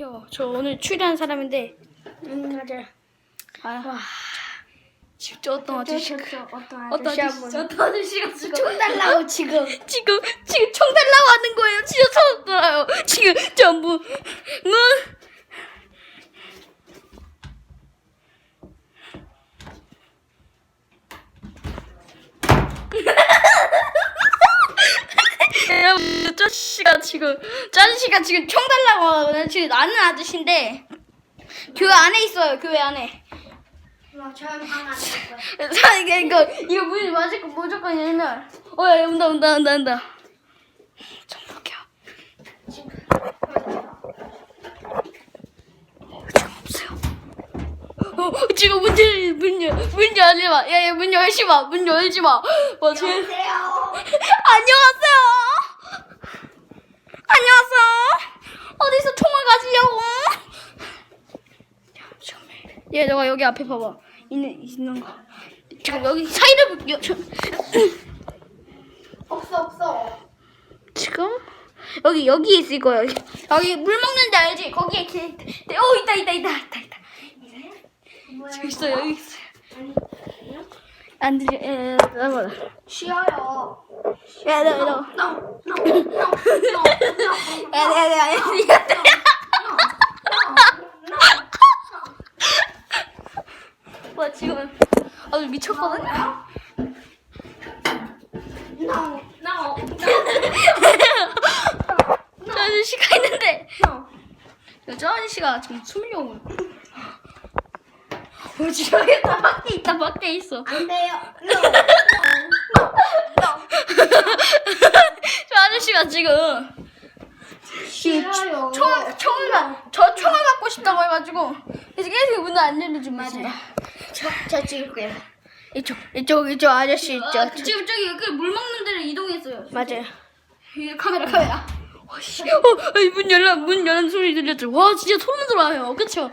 요, 저 오늘 출연한 사람인데 응 맞아. 아, 진짜 어떤 아저씨 어떤 아저씨 어떤 아저씨가 지금 총 달라고 지금. 지금 지금 총 달라고 하는 거예요. 진짜 처음 들어요. 지금 전부 문 여러분 저 아저씨가 지금 저 아저씨가 지금 총 달라고 하거든요. 지금 아는 아저씨인데 교회 안에 있어요. 교회 안에. 와 저는 방안. 자 이거 이거 문이 맞을 거 무조건 열면 어야 온다 온다 온다 온다. 좀 볼게요. 지금 없어요. 어, 지금 문 열, 문 열, 문 열지 마. 야, 야, 문 열지 마. 문 열지 마. 와, 쟤. 안녕하세요. 안녕하세요. 안녕하세요. 어디서 총을 가지려고? 잠깐만. 얘, 너가 여기 앞에 봐봐. 있는, 있는 거. 지금 여기 사이를 볼게요. 저, 없어 없어. 지금 여기 여기 있을 거예요. 여기, 여기 물 먹는 데 알지? 거기에 길. 어 있다 있다 있다 있다 있다. 여기 있어 여기 있어. 안 들려. 에, 나봐. 쉬어요. 야, 너, 너. No no no no no. 야, 야, 야, 야, 야. 와 지금 아주 미쳤거든. No no 저 아저씨가 있는데 no. 저 아저씨가 지금 숨으려고. 어, 지금 여기 다 밖에 있다 밖에 있어. 안 돼요. No. 저 아저씨가 지금 싫어요. 총, 총을 가, 저 총을 갖고 싶다고 해가지고 그래서 계속 문을 안 열려주고 있습니다. 저, 저 지금 이쪽, 이쪽 이쪽 아저씨 있죠. 아, 저- 지금 저기 그 물 먹는 데를 이동했어요. 맞아요. 이게 카메라 카메라. 씨, 어, 아이, 문 열라 문 열는 소리 들렸죠. 와 진짜 소름 돋아요. 그쵸?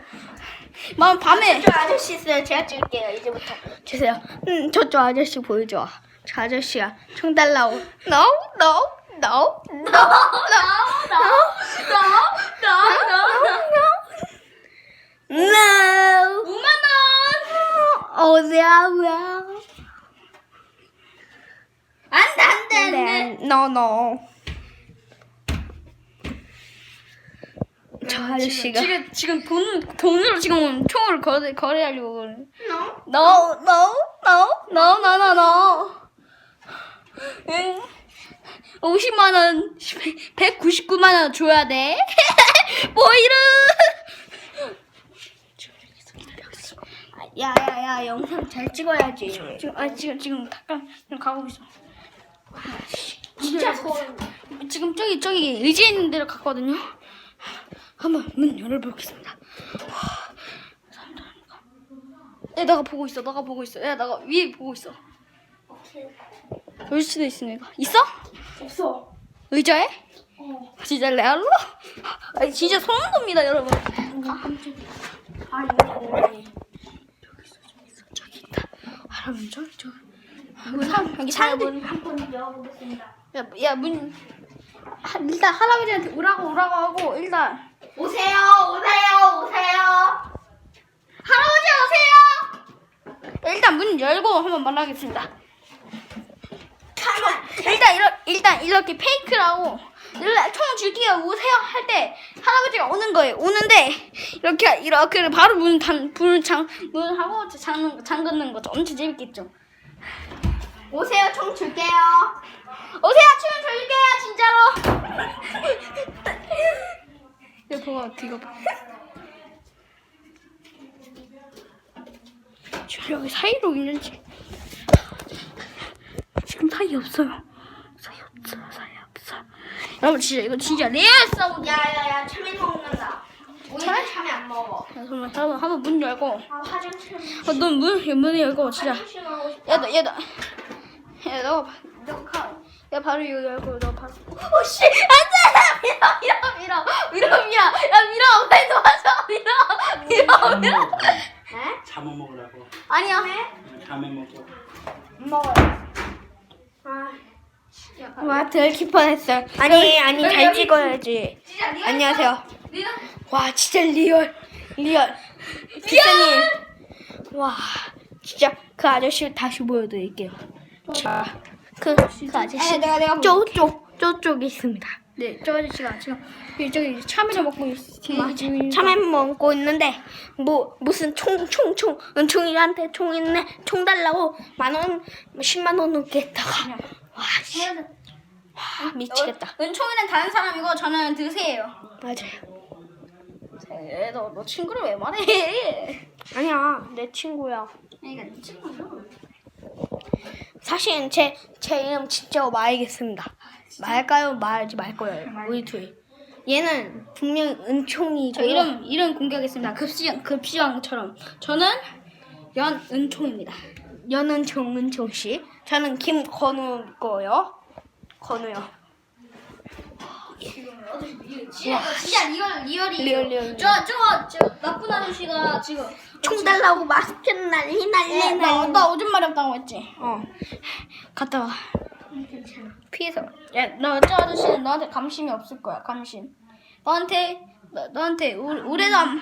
마음 밤에 저쪽 아저씨 있어요. 제가 찍을게요. 이제부터. 주세요. 음 저쪽 아저씨 보여줘. 저 아저씨야. 총 달라고. No no no no no no no no. 5만 원. 오세요. 오세요. 안돼 안돼 안돼. 네. No no. 저 아저씨가 지금 지금 돈 돈으로 지금 총을 거래 거래하려고 그래. No. No no no no no no no. 응. 50만 원, 199만 원 줘야 돼. 보이르. 야야야 영상 잘 찍어야지. 지금 아 지금 지금 잠깐 지금 가고 있어. 진짜 소름. 지금 저기 저기 의지에 있는 데로 갔거든요. 한번 문 열어보겠습니다. 야, 너가 보고 있어. 너가 보고 있어. 야, 너가 위에 보고 있어. 열 수도 있으니까. 있어? 없어. 의자에? 어. 진짜 레알로? 아니, 진짜 소름 돋니다, 여러분. 아 이거 저기 있다. 할아버지, 저기, 저기. 문 사람, 여기 사람들. 한번 열어보겠습니다. 야, 야, 문. 하, 일단 할아버지한테 오라고 오라고 하고, 일단. 오세요, 오세요, 오세요. 할아버지 오세요! 일단 문 열고 한번 말하겠습니다. 가만. 일단 이렇게 일단 이렇게 페이크라고 총 줄게요 오세요 할 때 할아버지가 오는 거예요. 오는데 이렇게 이렇게 바로 문단문장문 하고 잠 잠그는 거죠. 엄청 재밌겠죠? 오세요, 총 줄게요. 오세요 춤 줄게요 진짜로. 이거 봐봐 이거 봐. 지금 여기 사이로 있는지. 지금 사이 없어요 사이 없어요 사이 없어 여러분 진짜 이거 진짜 레알 싸움 야야야, 참외 먹는다. 우리는 참외 안 먹어. 잠깐만 잠깐만 한번 문 열고 아 화장실. 어, 넌문 문 열고 진짜 화장실 가고 싶다. 야너 야너 야 너가 봐- 너 가. 야 바로 이거 열고 너 바로 오씨 안돼 밀어 밀어 밀어 밀어 밀어 야 밀어 빨리 도와줘 밀어 밀어 밀어 에? 잠을 먹으라고. 아니야 잠을 먹고. 안 먹어요. 아. 와 들킬 뻔했어. 아니 아니 잘 찍어야지. 안녕하세요. 와 진짜 리얼. 리얼. 기사님 와 진짜 그 아저씨 다시 보여드릴게요. 자 그 그 아저씨. 아, 내가 내가 저쪽 저쪽에 있습니다. 네, 저 아저씨가 지금 저기 참외를 먹고 있어요. 지금 참외 먹고 있는데 뭐 무슨 총 총총 은총이한테 총 있네? 총 달라고 만원 10만 원 넘게 했다가. 와, 씨, 와 미치겠다 은총이는 다른 사람이고 저는 드세요. 맞아요 에, 너, 너 친구를 왜 말해? 아니야 내 친구야 그러니까 네 친구야. 사실 제, 제 이름 진짜 말하겠습니다. 말까요? 말하지 말 거예요. 우리 둘. 얘는 분명 은총이 저 이름 이름 공개하겠습니다. 급시왕 급시왕처럼 저는 연은총입니다. 연은총 은총 씨. 저는 김건우 거요. 건우요. 진짜, 진짜 리얼 리얼이에요. 리얼, 리얼, 리얼. 저 저 저 나쁜 아저씨가 지금 총 달라고 막 난리 난리 예, 나, 난리. 나 오줌 마렵다고 했지. 어. 갔다 와. 피해서. 야, 너저 아저씨는 너한테 감심이 없을 거야. 감심. 너한테 너, 너한테 올- 올해도 안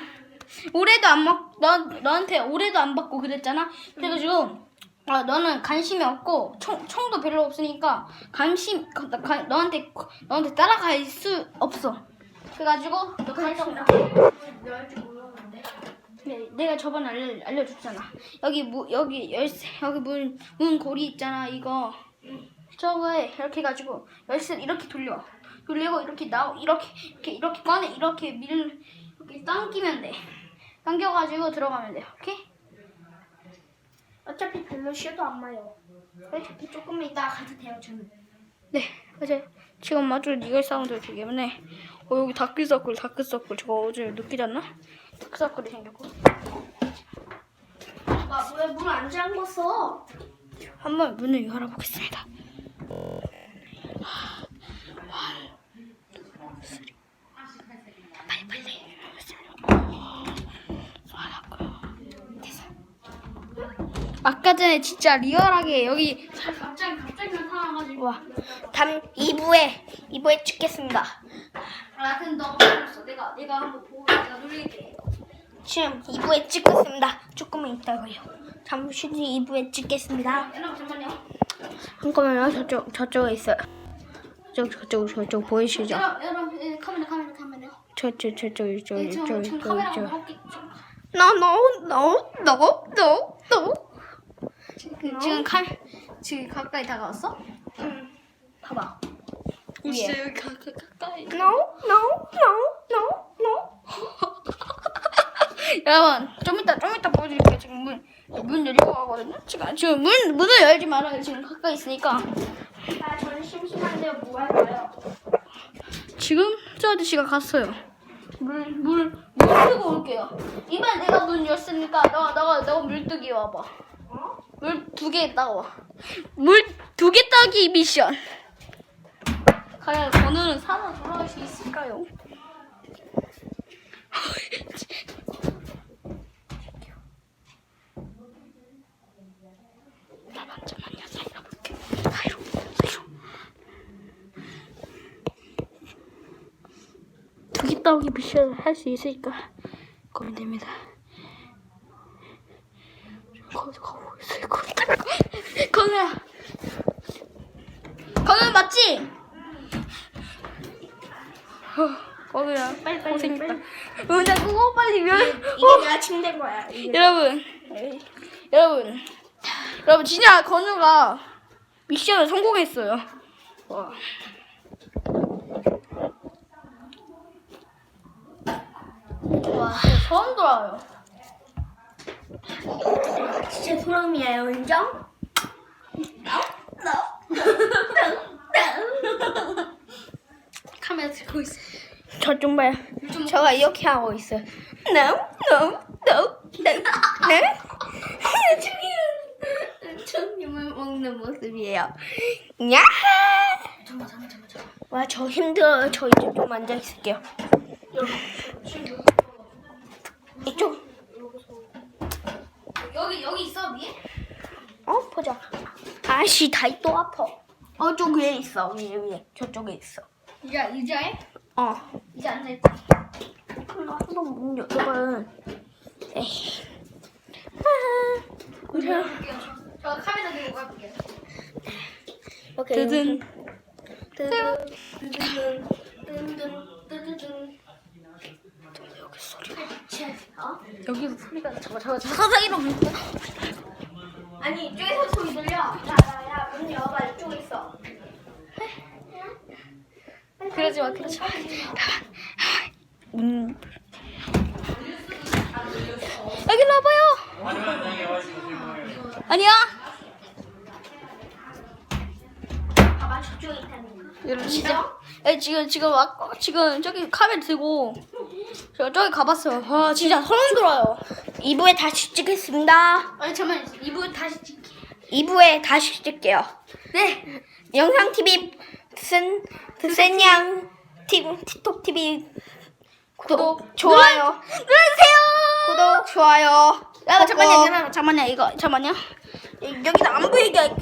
올해도 안 먹, 너 너한테 올해도 안 받고 그랬잖아. 그래가지고 아, 너는 관심이 없고 총 총도 별로 없으니까 감심 가- 가- 너한테 너한테 따라갈 수 없어. 그래가지고 너 관심 네, 내가 저번에 알려, 알려줬잖아. 여기 무, 여기 열쇠, 여기 문, 문 고리 있잖아, 이거. 저거에 이렇게 해가지고 열쇠를 이렇게 돌려. 돌리고 이렇게 나 이렇게 이렇게 이렇게 꺼내 이렇게 밀 이렇게 당기면 돼. 당겨가지고 들어가면 돼. 오케이? 어차피 별로 쉬어도 안 마요. 어차피 조금 이따 가도 돼요 저는. 네, 맞아요. 지금 아주 이걸 사운드 들기 때문에 어 여기 다크서클 다크서클 저거 어제 느끼지 않나? 다크서클이 생겼고 나 왜 문 안 잠궜어? 한번 문을 열어보겠습니다. 빨리 빨리. 아까 전에 진짜 리얼하게 여기 갑자기 갑자기 나타나가지고 와. 다음 2부에 2부에 찍겠습니다. 아 근데 너가 몰랐어. 내가 내가 한번 보고 내가 놀릴게. 지금 2부에 찍겠습니다. 조금만 이따가요. 잠시 뒤 2부에 찍겠습니다. 여러분 잠깐만요. 잠깐만요. 저쪽 저쪽에 있어요. 저쪽 저쪽 저쪽 보이시죠? 여러분 여러분 예, 카메라 카메라 카메라. 저쪽 저쪽 이쪽 예, 지금 이쪽 지금 이쪽 카메라 이쪽. 볼게. 지금. No no no no no no. 그, 지금 카 지금 가까이 다가왔어? 응. 봐봐. 위에. 여기 가, 가, 가까이. No no no no no. 여러분 좀 이따 좀 이따 보여드릴게요. 지금 문 문 열리고 가거든요. 지금 지금 문 문을 열지 말아요. 지금 가까이 있으니까. 아 저는 심심한데 뭐 할까요? 지금 저 아저씨가 갔어요. 물, 물, 물 뜨고 올게요. 이번에 내가 문 열었으니까 너가, 너가, 너가 물 뜨기 와봐. 물두개 따고. 물두 개 따기 미션. 과연 번호는 살아 돌아올 수 있을까요? 두기 따오기 미션을 할수 있을까 고민됩니다. 거기 가고 있을 것 같아. 건우야. 건우 맞지? 어, 건우야. 빨리 빨리 고생했다. 어, 나 그거 빨리 면. 이게 내가 침대인 거야. 이게. 여러분, 여러분, 여러분 진짜 건우가 미션을 성공했어요. 와. 와, 처음 돌아요. 진짜 소름이에요, 인정? 라 들고 있어. 저 정말 저가 이렇게 하고 있어요. No, no, no, no, no. 저기 저님을 먹는 모습이에요. 야! 잠깐, 잠깐, 잠깐, 잠깐. 와, 저 힘들어요. 저 이쪽 좀 앉아 있을게요. 이쪽. 여기 여기 있어 위에? 어, 보자. 아씨, 다리 또 아파. 어, 저 위에 있어. 위에 위에. 저쪽에 있어. 의자 의자에? 어. 의자 앉아 있다. 한번 문 열어봐요. 에이. 저 카메라 들고 가볼게요. 이렇게 드든. 뜨든 뜨든 뜨든 뜨든 여기 소리가. 어? 여기서 소리가 저거 저거 저 사사기로 아니 이쪽에서 소리 들려. 야야야 문 열어봐 이쪽에 있어. 그러지 마 그러지 마. 문. 여기 와봐요. 뭐예요? 아니야. 여러분 진짜. 에 지금 지금 와 지금 저기 카메라 들고 저 저기 가봤어요. 와 진짜 소름 돋아요. 2부에 다시 찍겠습니다. 아니 잠만 이부 다시 찍. 2부에 다시 찍게요. 네. 영상 TV 드센 드센양 TV 틱톡 TV 구독 좋아요 눌러주세요. 구독 좋아요. 야 잠만요 어. 잠만요 잠만요 이거 잠만요 여기다 안 보이게 할게요.